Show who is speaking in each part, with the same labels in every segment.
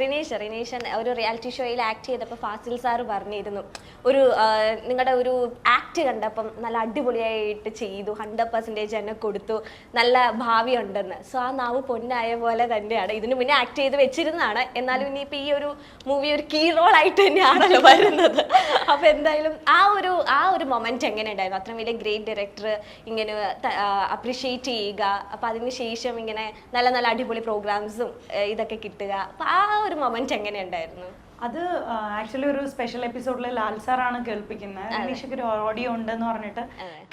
Speaker 1: റിനേഷ് റിനേഷൻ ഒരു റിയാലിറ്റി ഷോയിൽ ആക്ട് ചെയ്തപ്പോൾ ഫാസിൽ സാറ് പറഞ്ഞിരുന്നു. ഒരു നിങ്ങളുടെ ഒരു ആക്ട് കണ്ടപ്പം നല്ല അടിപൊളിയായിട്ട് ചെയ്തു ഹൺഡ്രഡ് പെർസെന്റേജ് എന്നെ കൊടുത്തു നല്ല ഭാവി ഉണ്ടെന്ന്. സോ ആ നാവ് പൊന്നായ പോലെ തന്നെയാണ്. ഇതിനു മുന്നേ ആക്ട് ചെയ്ത് വെച്ചിരുന്നതാണ്. എന്നാലും ഇനിയിപ്പോൾ ഈ ഒരു മൂവി ഒരു കീ റോൾ ആയിട്ട് തന്നെയാണല്ലോ വരുന്നത്. അപ്പോൾ എന്തായാലും ആ ഒരു ആ ഒരു മൊമെന്റ് എങ്ങനെ ഉണ്ടായിരുന്നു? അത്ര വലിയ ഗ്രേറ്റ് ഡയറക്ടർ ഇങ്ങനെ അപ്രിഷിയേറ്റ് ചെയ്യുക. അപ്പൊ അതിന് ശേഷം ഇങ്ങനെ നല്ല നല്ല അടിപൊളി പ്രോഗ്രാംസും ഇതൊക്കെ കിട്ടുക. അപ്പോൾ ആ ഒരു മൊമെന്റ് എങ്ങനെ ഉണ്ടായിരുന്നു?
Speaker 2: അത് ആക്ച്വലി ഒരു സ്പെഷ്യൽ എപ്പിസോഡിൽ ലാൽ സാറാണ് കേൾപ്പിക്കുന്നത്. അനീഷയ്ക്ക് ഒരു ഓഡിയോ ഉണ്ടെന്ന് പറഞ്ഞിട്ട്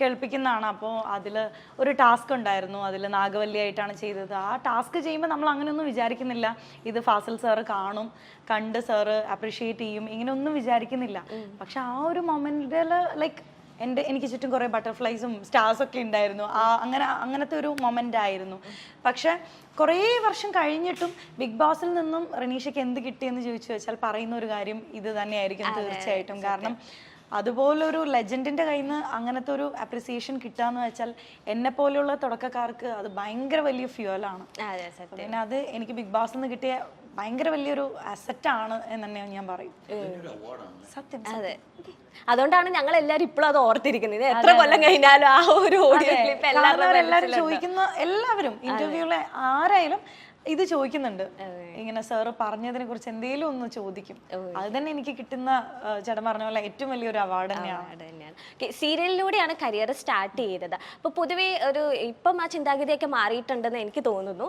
Speaker 2: കേൾപ്പിക്കുന്നതാണ്. അപ്പോൾ അതിൽ ഒരു ടാസ്ക് ഉണ്ടായിരുന്നു. അതിൽ നാഗവല്ലി ആയിട്ടാണ് ചെയ്തത്. ആ ടാസ്ക് ചെയ്യുമ്പോൾ നമ്മൾ അങ്ങനെയൊന്നും വിചാരിക്കുന്നില്ല. ഇത് ഫാസിൽ സാറ് കാണും കണ്ട് സാറ് അപ്രിഷിയേറ്റ് ചെയ്യും. ഇങ്ങനെയൊന്നും വിചാരിക്കുന്നില്ല. പക്ഷെ ആ ഒരു മൊമെന്റിൽ ലൈക്ക് എന്റെ എനിക്ക് ചുറ്റും കുറേ ബട്ടർഫ്ലൈസും സ്റ്റാർസ് ഒക്കെ ഉണ്ടായിരുന്നു. ആ അങ്ങനെ അങ്ങനത്തെ ഒരു മൊമെന്റ് ആയിരുന്നു. പക്ഷെ കുറേ വർഷം കഴിഞ്ഞിട്ടും ബിഗ് ബോസിൽ നിന്നും റനീഷയ്ക്ക് എന്ത് കിട്ടിയെന്ന് ചോദിച്ചു വെച്ചാൽ പറയുന്ന ഒരു കാര്യം ഇത് തന്നെയായിരിക്കും തീർച്ചയായിട്ടും. കാരണം അതുപോലൊരു ലെജൻഡിന്റെ കയ്യിൽ നിന്ന് അങ്ങനത്തെ ഒരു അപ്രിസിയേഷൻ കിട്ടാന്ന് വെച്ചാൽ എന്നെ പോലെയുള്ള തുടക്കക്കാർക്ക് അത് ഭയങ്കര വലിയ ഫ്യൂലാണ്
Speaker 1: അതെ സത്യം.
Speaker 2: പിന്നെ അത് എനിക്ക് ബിഗ് ബോസ് നിന്ന് കിട്ടിയ ഭയങ്കര വലിയൊരു അസറ്റാണ് എന്ന് തന്നെയാണ് ഞാൻ പറയും. സത്യം
Speaker 1: അതെ. അതുകൊണ്ടാണ് ഞങ്ങൾ എല്ലാവരും ഇപ്പോഴും അത് ഓർത്തിരിക്കുന്നത്. എത്ര കൊല്ലം കഴിഞ്ഞാലും ആ ഒരു ഓഡിയോ ക്ലിപ്പ്
Speaker 2: എല്ലാവരും
Speaker 1: എല്ലാവരും
Speaker 2: ചോദിക്കുന്ന എല്ലാവരും ഇന്റർവ്യൂലെ ആരായാലും ഇത് ചോദിക്കുന്നുണ്ട്. ഇങ്ങനെ സാറ് പറഞ്ഞതിനെ കുറിച്ച് എന്തെങ്കിലും ഒന്ന് ചോദിക്കും. അത് തന്നെ എനിക്ക് കിട്ടുന്ന ചട ചേട്ടൻ പറഞ്ഞ പോലെ ഏറ്റവും വലിയൊരു അവാർഡ് തന്നെയാണ്.
Speaker 1: സീരിയലിലൂടെയാണ് കരിയർ സ്റ്റാർട്ട് ചെയ്തത്. അപ്പൊ പൊതുവേ ഒരു ഇപ്പം ആ ചിന്താഗതിയൊക്കെ മാറിയിട്ടുണ്ടെന്ന് എനിക്ക് തോന്നുന്നു.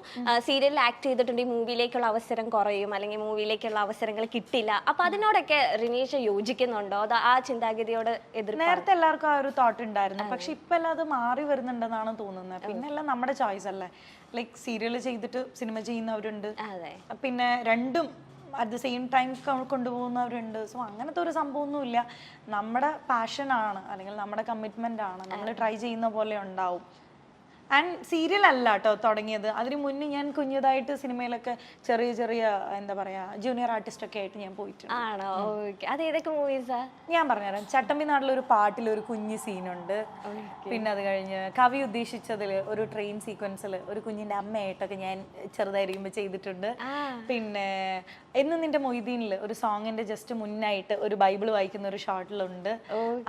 Speaker 1: സീരിയലിൽ ആക്ട് ചെയ്തിട്ടുണ്ടെങ്കിൽ മൂവിയിലേക്കുള്ള അവസരം കുറയും അല്ലെങ്കിൽ മൂവിയിലേക്കുള്ള അവസരങ്ങൾ കിട്ടില്ല. അപ്പൊ അതിനോടൊക്കെ റിനീഷ് യോജിക്കുന്നുണ്ടോ? അതോ ആ ചിന്താഗതിയോട് എതിർ
Speaker 2: നേരത്തെ എല്ലാവർക്കും ആ ഒരു തോട്ട് ഉണ്ടായിരുന്നു. പക്ഷെ ഇപ്പൊ എല്ലാം അത് മാറി വരുന്നുണ്ടെന്നാണ് തോന്നുന്നത്. പിന്നെ എല്ലാം നമ്മുടെ ചോയ്സ് അല്ലേ? ലൈക് സീരിയൽ ചെയ്തിട്ട് സിനിമ ചെയ്യുന്നവരുണ്ട്. പിന്നെ രണ്ടും അറ്റ് ദ സെയിം ടൈം കൊണ്ടുപോകുന്നവരുണ്ട്. സോ അങ്ങനത്തെ ഒരു സംഭവമൊന്നുമില്ല. നമ്മുടെ പാഷനാണ് അല്ലെങ്കിൽ നമ്മുടെ കമ്മിറ്റ്മെന്റ് ആണ്. നമ്മൾ ട്രൈ ചെയ്യുന്ന പോലെ ഉണ്ടാവും. ആൻഡ് സീരിയൽ അല്ല കേട്ടോ തുടങ്ങിയത്. അതിന് മുന്നേ ഞാൻ കുഞ്ഞതായിട്ട് സിനിമയിലൊക്കെ ചെറിയ ചെറിയ എന്താ പറയാ ജൂനിയർ ആർട്ടിസ്റ്റ് ഒക്കെ ആയിട്ട് ഞാൻ പോയിട്ടുണ്ട്.
Speaker 1: ആണോ? ഓക്കെ അത് ഏതൊക്കെ മൂവീസാ
Speaker 2: ഞാൻ പറഞ്ഞുതരാം. ചട്ടമ്പി നാട്ടിൽ ഒരു പാട്ടിൽ ഒരു കുഞ്ഞു സീനുണ്ട്. പിന്നെ അത് കഴിഞ്ഞ് കവി ഉദ്ദേശിച്ചതിൽ ഒരു ട്രെയിൻ സീക്വൻസിൽ ഒരു കുഞ്ഞിന്റെ അമ്മയായിട്ടൊക്കെ ഞാൻ ചെറുതായിരിക്കുമ്പോൾ ചെയ്തിട്ടുണ്ട്. പിന്നെ എന്ന് നിന്റെ മൊയ്തീനിൽ ഒരു സോങ്ങിന്റെ ജസ്റ്റ് മുന്നായിട്ട് ഒരു ബൈബിൾ വായിക്കുന്ന ഒരു ഷോട്ടിലുണ്ട്.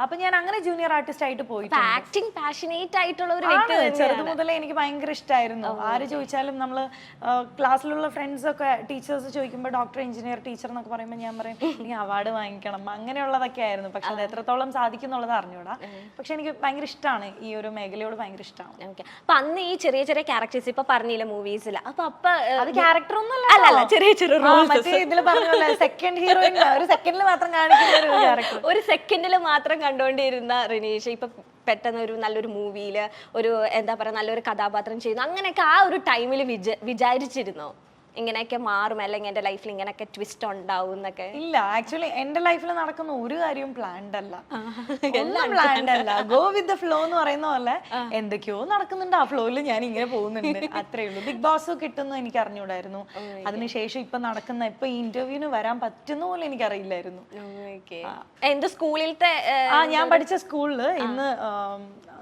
Speaker 2: അപ്പൊ ഞാൻ അങ്ങനെ ജൂനിയർ ആർട്ടിസ്റ്റ് ആയിട്ട് പോയിട്ടുണ്ട്.
Speaker 1: ആക്ടിങ് പാഷനേറ്റ് ആയിട്ടുള്ള ഒരു വ്യക്തി
Speaker 2: മുതലേ എനിക്ക് ഭയങ്കര ഇഷ്ടമായിരുന്നു ആര് ചോദിച്ചാലും നമ്മൾ ക്ലാസ്സിലുള്ള ഫ്രണ്ട്സ് ഒക്കെ ടീച്ചേഴ്സ് ചോദിക്കുമ്പോൾ ഡോക്ടർ എഞ്ചിനീയർ ടീച്ചർ എന്നൊക്കെ പറയുമ്പോൾ ഞാൻ പറയും നീ അവാർഡ് വാങ്ങിക്കണം. അങ്ങനെയുള്ളതൊക്കെ ആയിരുന്നു. പക്ഷെ അത് എത്രത്തോളം സാധിക്കും എന്നുള്ളത് അറിഞ്ഞൂടാ പക്ഷെ എനിക്ക് ഭയങ്കര ഇഷ്ടമാണ് ഈ ഒരു മേഖലയോട് ഭയങ്കര ഇഷ്ടമാണ്
Speaker 1: അപ്പൊ അന്ന് ഈ ചെറിയ ചെറിയ ക്യാരക്ടേഴ്സ് ഇപ്പൊ പറഞ്ഞില്ല മൂവീസിൽ അപ്പൊ അപ്പൊ
Speaker 2: അത് ക്യാരക്ടർ ഒന്നും
Speaker 1: അല്ല ചെറിയ ചെറിയ
Speaker 2: ഇതിൽ പറഞ്ഞ സെക്കൻഡ് ഹീറോയിൻ ഒരു സെക്കൻഡിൽ മാത്രം കാണിക്കുന്ന ഒരു ക്യാരക്ടർ
Speaker 1: ഒരു സെക്കൻഡിൽ മാത്രം കണ്ടുകൊണ്ടിരുന്ന റിനീഷ്. ഇപ്പൊ പെട്ടെന്ന് ഒരു നല്ലൊരു മൂവിയിൽ ഒരു എന്താ പറയാ നല്ലൊരു കഥാപാത്രം ചെയ്യുന്നു. അങ്ങനെയൊക്കെ ആ ഒരു ടൈമിൽ വിച വിചാരിച്ചിരുന്നോ? ഇങ്ങനെയൊക്കെ മാറും അല്ലെങ്കിൽ എന്റെ ലൈഫിൽ ഇങ്ങനെയൊക്കെ ട്വിസ്റ്റ് ഉണ്ടാവും എന്നൊക്കെ.
Speaker 2: ഇല്ല ആക്ച്വലി എന്റെ ലൈഫിൽ നടക്കുന്ന ഒരു കാര്യവും പ്ലാൻഡ് അല്ല. എല്ലാം പ്ലാൻഡ് അല്ല. ഗോ വിത്ത് ദ ഫ്ലോ എന്ന് പറയുന്ന പോലെ എന്തൊക്കെയോ നടക്കുന്നുണ്ട്. ആ ഫ്ലോയിൽ ഞാൻ ഇങ്ങനെ പോകുന്നുണ്ട്. അത്രേ ഉള്ളൂ. ബിഗ് ബോസ് കിട്ടുന്നു എനിക്ക് അറിഞ്ഞൂടായിരുന്നു. അതിനുശേഷം ഇപ്പൊ നടക്കുന്ന ഇപ്പൊ ഈ ഇന്റർവ്യൂവിന് വരാൻ പറ്റുന്ന പോലെ എനിക്ക് അറിയില്ലായിരുന്നു
Speaker 1: എന്ത് സ്കൂളിലത്തെ
Speaker 2: ആ ഞാൻ പഠിച്ച സ്കൂളിൽ ഇന്ന്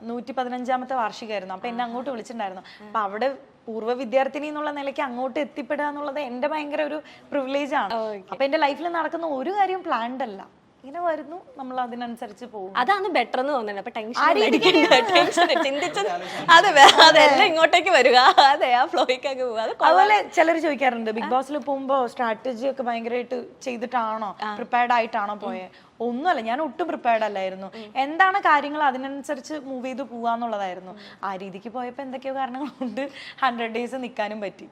Speaker 2: നൂറ്റി പതിനഞ്ചാമത്തെ വാർഷികമായിരുന്നു. അപ്പൊ എന്നെ അങ്ങോട്ട് വിളിച്ചിട്ടുണ്ടായിരുന്നു. അപ്പൊ അവിടെ പൂർവ വിദ്യാർത്ഥിനി എന്നുള്ള നിലയ്ക്ക് അങ്ങോട്ട് എത്തിപ്പെടുക എന്നുള്ളത് എന്റെ ഭയങ്കര ഒരു പ്രിവിലേജ് ആണ്. അപ്പൊ എന്റെ ലൈഫിൽ നടക്കുന്ന ഒരു കാര്യവും പ്ലാൻഡ് അല്ല. ഇങ്ങനെ വരുന്നു നമ്മൾ അതിനനുസരിച്ച് പോകും
Speaker 1: അതാണ് ബെറ്റർ എന്ന് തോന്നുന്നത്. അപ്പൊ ടെൻഷൻ ടെൻഷൻ ചിന്തിച്ചത് അതെ അതെല്ലാം ഇങ്ങോട്ടേക്ക് വരിക. അതെ ആ ഫ്ലോയ്ക്കൊക്കെ പോകുക അത്
Speaker 2: അതുപോലെ ചിലർ ചോദിക്കാറുണ്ട് ബിഗ് ബോസിൽ പോകുമ്പോ സ്ട്രാറ്റജി ഒക്കെ ഭയങ്കരമായിട്ട് ചെയ്തിട്ടാണോ? പ്രിപ്പയർഡ് ആയിട്ടാണോ പോയെ? ഒന്നുമല്ല ഞാൻ ഒട്ടും പ്രിപ്പയർഡ് അല്ലായിരുന്നു. എന്താണ് കാര്യങ്ങൾ അതിനനുസരിച്ച് മൂവ് ചെയ്ത് പോവാന്നുള്ളതായിരുന്നു. ആ രീതിക്ക് പോയപ്പോ എന്തൊക്കെയോ കാരണങ്ങളുണ്ട്. കൊണ്ട് ഹൺഡ്രഡ് ഡേയ്സ് നിൽക്കാനും പറ്റി.